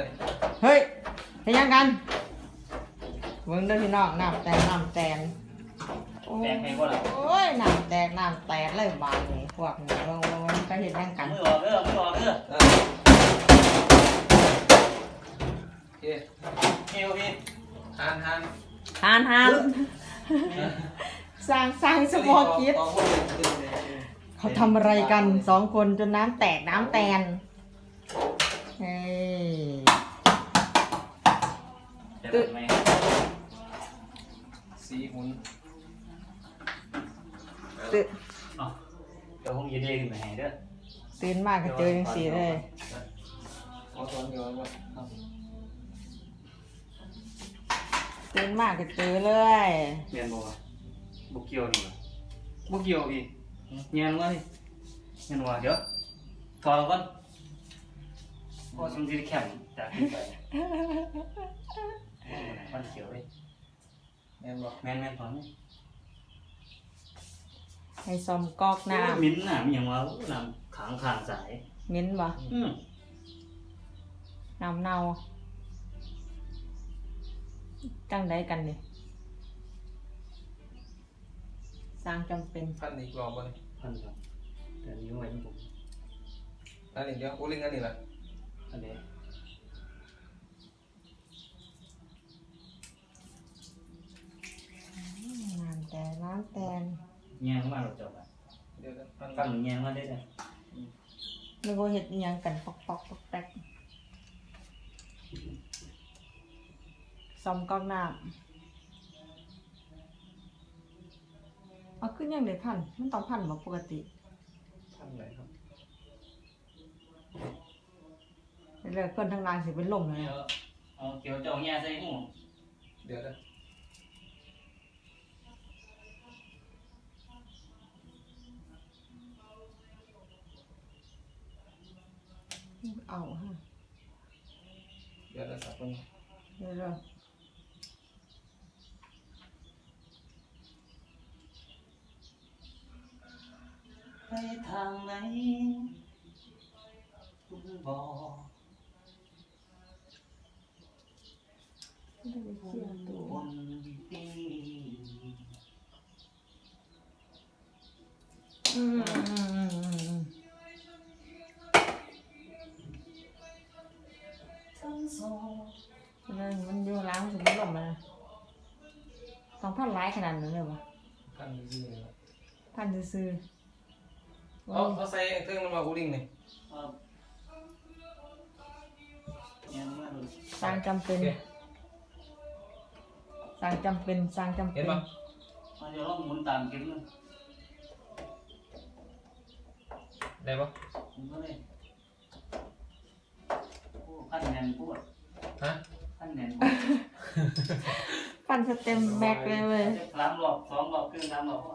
เลยเฮ้ยเห็นยังกันเบิ่งเด้อพี่น้องน้ำแตกน้ำแตนโอ้แตกไปบ่ล่ะโอ้ยน้ำแตกน้ำแตกเลยบาดนี่พวกนี้เบิ่งเบิ่งมันก็เห็นยังกันมือออกเด้อมือออกเด้ออะโอเคเอวพี่ทานทานหานหานสร้างสร้างสมอคิดต่อพวกเลยขึ้นเลยเขาทำอะไรกันสองคนจนน้ำแตกน้ำแตน เฮ้ยจะเป็นไหมสีหมุนตื่นอ๋อเดี๋ยวผมยืนเรียกขึ้นมาให้เด้อตื่นมากก็เจอจังสีเลยขอสอนก่อนว่าครับตื่นมากก็เจอเลยเรียนบ่วะบุกเกียวนี่วะบุกเกียวพี่เงียนวะนี่เงียนวะเดี๋ยวถอดก่อน เพราะสมที่แข็งจากขึ้นไปมันเขียวเลยแม่นบอกแม่นแม่นถอนนี่ให้ซอมกอกน้มิ้นท์น่ะมีอย่างว่าน้ำขางขางสายำมิ้นบ่อืมน้ำเน่าจังไดกันนี่สร้างจำเป็นพันอีกรอบบ่นี่พันครับแต่นิ้วไว้ผมอันนี้เดี๋ยวโอ้ลิงอันนี้ล่ะ อันนี้น้ำแตนน้ำแตนแง่เข้ามาเราจบอะเดี๋ยวนะพันฟังแง่มาได้เลยนึกว่าเห็ดอิหยังกันปอกปอกปอกแป๊กซอมกอกน้ำเอาขึ้นยังเด็พัน มันต้องพันบ่ปกติพันไหนครับ เดี๋ยวคนทางล่างสิเป็นลมเลยเดี๋ยวเอาเกี่ยวเจ้าแง่ใส่หูเดี๋ยวนะเอาฮะเดี๋ยวนะสักคนเดี๋ยวเดี๋ยวไปทางไหนคุณบอก ไม่ได้เสียตัวบนปีอืมอืมอืมอืมทั้งสองอืมมันอยู่ล้างมันสิเป็นลมเลยต้องพันร้ายขนาดนั้นเลยวะพันยี่นี่ล่ะพันซื่อๆเอาเอาใส่เครื่องมันมาโอ้ลิงนี่ครับแง่มาดูสร้างจำเป็น โอเค สร้างจำเป็นสร้างจำเป็เห็นนปะ มันจะลองหมุนตามเข็มนึงได้ปะหมุนมาเลยโอ้พันแน่นปวดฮะพันแน่นปวดฟันสเต็มแม็กเลยเว้ยจะสามรอบสองรอบครึ่งสามรอบพอ